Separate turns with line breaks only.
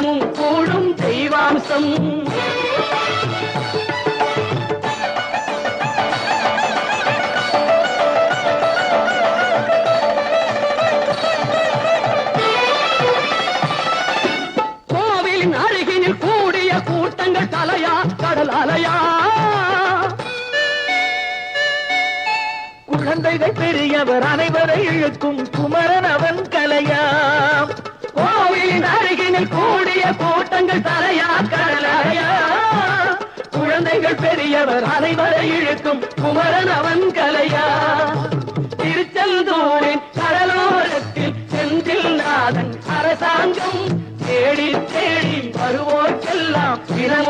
தினமும் கூடும் தெய்வாம்சம். கோவிலின் அருகினில் கூடிய கூட்டங்கள் தலையா கடல் அலையா குழந்தைகள் பெரியவர் அனைவரை இழுக்கும் குமரன் அவன் கலையா? கோவிலின் பெண்கள் தலையா கடலையா குழந்தைகள் பெரியவர் அனைவரை இழுக்கும் குமரன் அவன் கலையா? திருச்செந்தூரின் கடலோரத்தில் செந்தில் நாதன் அரசாங்கம் தேடி தேடி வருவோர்க்கெல்லாம் தினமும்